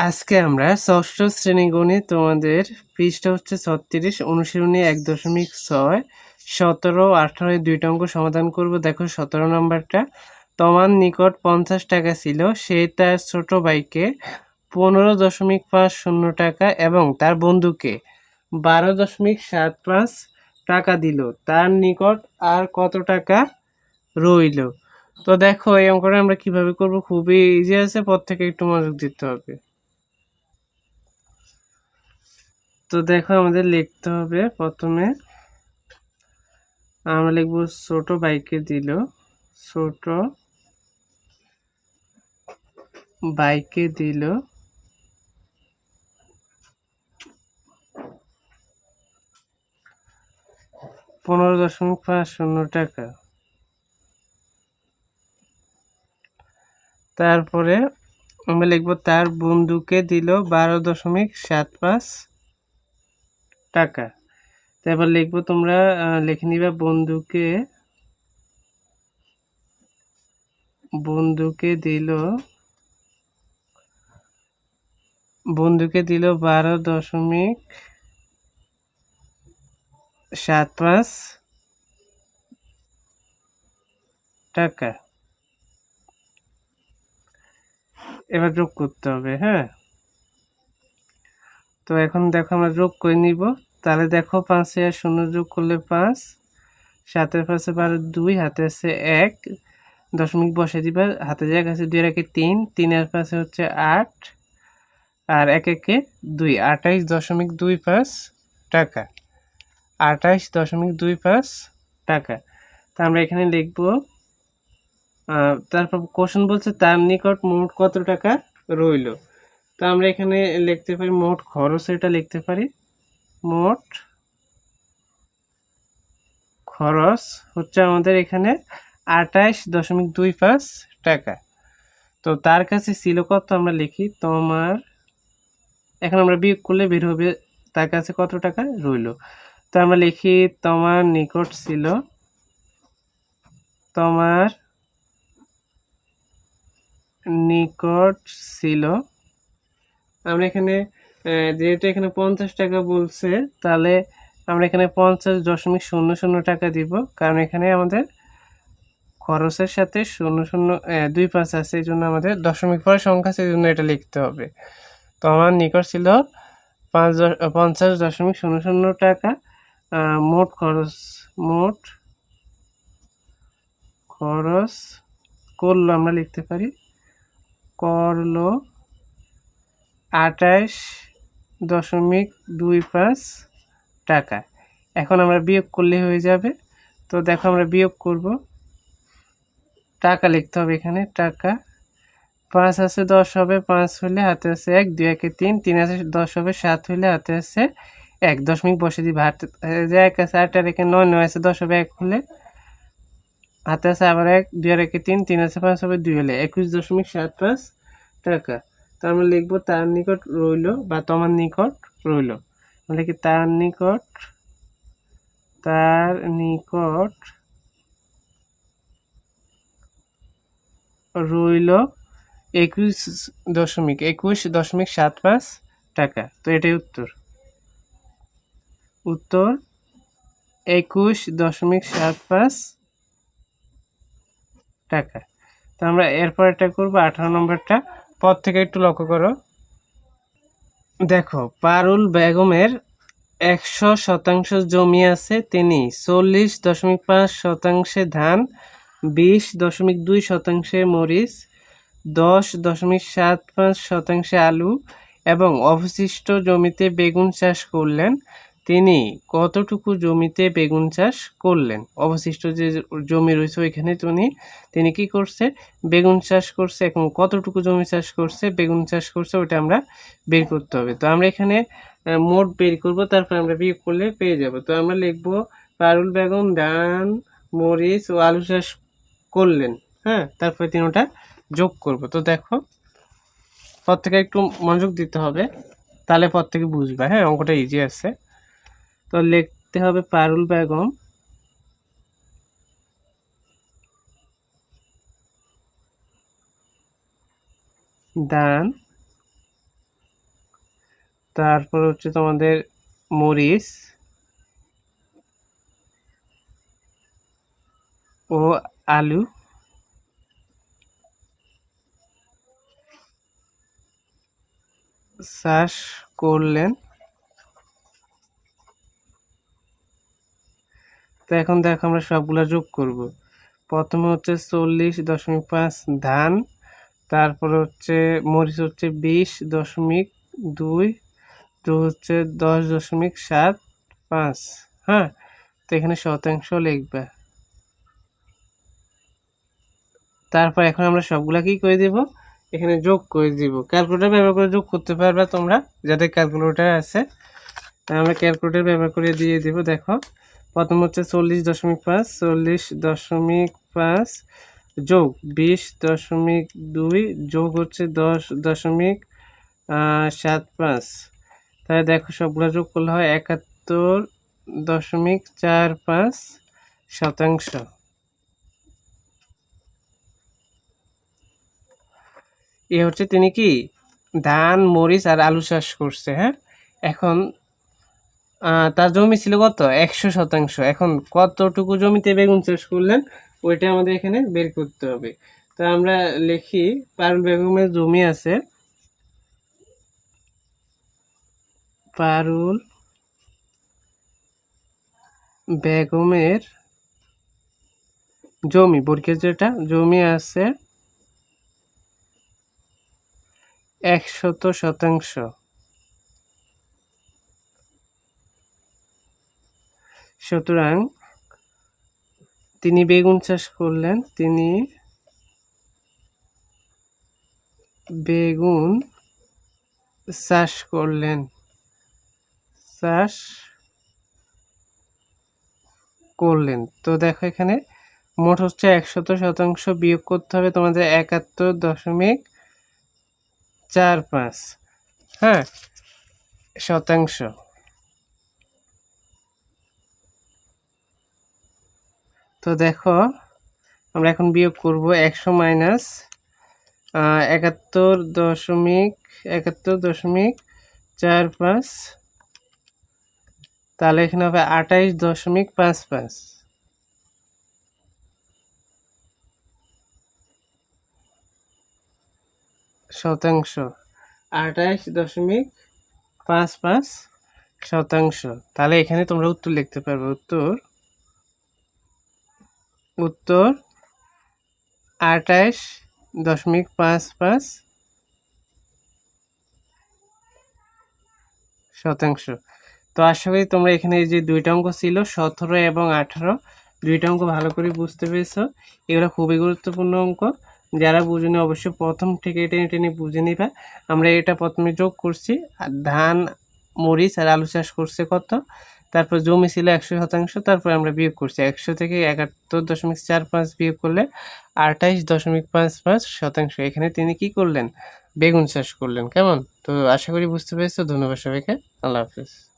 আজকে আমরা ষষ্ঠ শ্রেণি তোমাদের পৃষ্ঠা হচ্ছে ছত্রিশ, অনুশীলনী এক দশমিক ছয়, সতেরো, আঠারো দুইটা অঙ্ক সমাধান করব। দেখো সতেরো নম্বরটা। তোমার নিকট পঞ্চাশ টাকা ছিল, সে তার ছোট ভাইকে পনেরো দশমিক পাঁচ শূন্য টাকা এবং তার বন্ধুকে বারো দশমিক সাত পাঁচ টাকা দিল। তার নিকট আর কত টাকা রইল? তো দেখো এই অঙ্কটা আমরা কীভাবে করব? খুবই ইজি আছে পর থেকে একটু মনোযোগ দিতে হবে। তো দেখো আমাদের লিখতে হবে প্রথমে। আমরা লিখব ছোট বাইকে দিল। ছোট বাইকে দিল। পনেরো দশমিক পাঁচ শূন্য টাকা। তারপরে আমরা লিখব তার বন্ধুকে দিল বারো দশমিক সাত পাঁচ। টাকা। তারপর লিখব তোমরা লিখে নিবা বন্ধুকে বন্ধুকে দিল বন্ধুকে দিল বারো দশমিক সাত পাঁচ টাকা। এবার যোগ করতে হবে হ্যাঁ? তো এখন দেখো আমরা যোগ করে নিব। তাহলে দেখো পাঁচে আর শূন্য যোগ করলে পাঁচ, সাতের পাশে বারো দুই হাতে আছে এক, দশমিক বসে দিবা। হাতে জায়গা আছে দুই একে তিন, তিনের পাশে হচ্ছে আট, আর এক একে দুই, আঠাইশ দশমিক দুই পাঁচ টাকা। আঠাইশ দশমিক দুই পাঁচ টাকা। তা আমরা এখানে লিখব তারপর কোশ্চেন বলছে তার নিকট মোট কত টাকা রইল? তো আমরা এখানে লিখতে পারি মোট খরচ, এটা লিখতে পারি। মোট খরচ হচ্ছে আমাদের এখানে আঠাইশ দশমিক দুই পাঁচ টাকা। তো তার কাছে ছিল কত আমরা লিখি? তোমার, এখন আমরা বিয়োগ করলে বের হবে তার কাছে কত টাকা? রইল। তো আমরা লিখি তোমার নিকট ছিল তোমার নিকট ছিল আমরা এখানে যেহেতু এখানে পঞ্চাশ টাকা বলছে, তাহলে আমরা এখানে পঞ্চাশ দশমিক শূন্য শূন্য টাকা দিব। কারণ এখানে আমাদের খরচের সাথে শূন্য শূন্য দুই পাঁচ আছে, এই জন্য আমাদের দশমিক পরে সংখ্যা, সেই জন্য এটা লিখতে হবে। তো আমার নিকট ছিল পাঁচ পঞ্চাশ দশমিক শূন্য শূন্য টাকা। মোট খরচ মোট খরচ করল, আমরা লিখতে পারি, করল আঠাশ দশমিক দুই পাঁচ টাকা। এখন আমরা বিয়োগ করলে হয়ে যাবে। তো দেখো আমরা বিয়োগ করব। টাকা লিখতে হবে এখানে, টাকা। পাঁচ আছে দশ হবে, পাঁচ হলে হাতে আছে এক, দুই, একে তিন তিন আছে দশ হবে, সাত হলে হাতে আছে এক। দশমিক বসে দিবে, হাতে এক আছে আট, আর একে নয় নয় আছে দশ হবে, এক হলে হাতে আছে আবার এক, দুই, আর একে তিন তিন আছে পাঁচ হবে, দুই হলে একুশ দশমিক সাত পাঁচ টাকা। তো আমরা লিখব তার নিকট রইল বা তোমার নিকট রইল। মানে কি তার নিকট তার নিকট রইল একুশ দশমিক একুশ দশমিক সাত পাঁচ টাকা। তো এটাই উত্তর। উত্তর, একুশ দশমিক সাত পাঁচ টাকা। তো আমরা এরপর এটা করব আঠারো নম্বরটা। পর থেকে একটু লক্ষ্য করো। দেখো, পারুল বেগমের একশো শতাংশ জমি আছে তিনি। চল্লিশ দশমিক পাঁচ শতাংশে ধান, বিশ দশমিক দুই শতাংশে মরিচ, দশ দশমিক সাত পাঁচ শতাংশে আলু এবং অবশিষ্ট জমিতে বেগুন চাষ করলেন। তিনি কতটুকু জমিতে বেগুন চাষ করলেন? অবশিষ্ট যে জমি রয়েছে ওইখানে তিনি তিনি কি করছে? বেগুন চাষ করছে এবং কতটুকু জমি চাষ করছে, বেগুন চাষ করছে ওটা আমরা বের করতে হবে। তো আমরা এখানে মোট বের করব, তারপর আমরা বিয়োগ করলে পেয়ে যাব। তো আমরা লিখব, পারুল বেগুন ধান, মরিচ ও আলু চাষ করলেন হ্যাঁ? তারপরে তিনি ওটা যোগ করব। তো দেখো পর থেকে একটু মনোযোগ দিতে হবে, তাহলে পর থেকে বুঝবা হ্যাঁ? অঙ্কটা ইজি আছে। তো লিখতে হবে পারুল বেগম। দান। তারপর হচ্ছে তোমাদের মরিচ ও আলু। চাষ করলেন। তো এখন দেখো আমরা সবগুলা যোগ করব। প্রথমে হচ্ছে চল্লিশ দশমিক পাঁচ ধান, তারপর হচ্ছে মরিচ হচ্ছে বিশ দশমিক দুই, তো হচ্ছে দশ দশমিক সাত পাঁচ হ্যাঁ? তো এখানে শতাংশ লিখবে। তারপর এখন আমরা সবগুলা কি করে দেব? এখানে যোগ করে দিব। ক্যালকুলেটার ব্যবহার করে যোগ করতে পারবে তোমরা, যাদের ক্যালকুলেটর আছে। আমরা ক্যালকুলেটার ব্যবহার করে দিয়ে দিব, দেখো। প্রথম হচ্ছে চল্লিশ দশমিক পাঁচ, চল্লিশ দশমিক পাঁচ যোগ বিশ দশমিক দুই যোগ হচ্ছে দশ দশমিক সাত পাঁচ। তাহলে দেখো সবগুলো যোগ করলে হয় একাত্তর দশমিক চার পাঁচ শতাংশ। এ হচ্ছে তিনি কি? ধান, মরিচ আর আলু চাষ করছে হ্যাঁ? এখন তার জমি ছিল কত? একশো শতাংশ। এখন কতটুকু জমিতে বেগুন চাষ করলেন, ওইটা আমাদের এখানে বের করতে হবে। তো আমরা লিখি, পারুল বেগমের জমি আছে। পারুল বেগমের জমি বর্গের যেটা জমি আছে, একশত শতাংশ। সুতরাং তিনি বেগুন চাষ করলেন, তিনি বেগুন চাষ করলেন। চাষ করলেন। তো দেখো এখানে মোট হচ্ছে একশত শতাংশ বিয়োগ করতে হবে তোমাদের একাত্তর দশমিক চার পাঁচ হ্যাঁ শতাংশ। তো দেখো, আমরা এখন বিয়োগ করব একশো মাইনাস একাত্তর দশমিক একাত্তর দশমিক চার পাঁচ, তাহলে এখানে হবে আঠাইশ দশমিক পাঁচ পাঁচ। শতাংশ, আঠাইশ দশমিক পাঁচ পাঁচ শতাংশ। তাহলে এখানে তোমরা উত্তর লিখতে পারবে, উত্তর উত্তর আঠাইশ দশমিক পাঁচ পাঁচ শতাংশ। তো আশা করি তোমরা এখানে যে দুইটা অঙ্ক ছিল, সতেরো এবং আঠারো, দুইটা অঙ্ক ভালো করে বুঝতে পেরেছ। এগুলো খুবই গুরুত্বপূর্ণ অঙ্ক। যারা বুঝেনি, অবশ্যই প্রথম থেকে টেনে টেনে বুঝে নিবা। আমরা এটা প্রথমে যোগ করছি। আর ধান মরিচ আর আলু চাষ করছে কত? তারপর জমি ছিল একশো শতাংশ, তারপর আমরা বিয়োগ করছি। একশো থেকে একাত্তর দশমিক চার পাঁচ বিয়োগ করলে আঠাইশ দশমিক পাঁচ পাঁচ শতাংশ। এখানে তিনি কি করলেন? বেগুন চাষ করলেন। কেমন? তো আশা করি বুঝতে পেরেছ। ধন্যবাদ সবাইকে। আল্লাহ হাফিজ।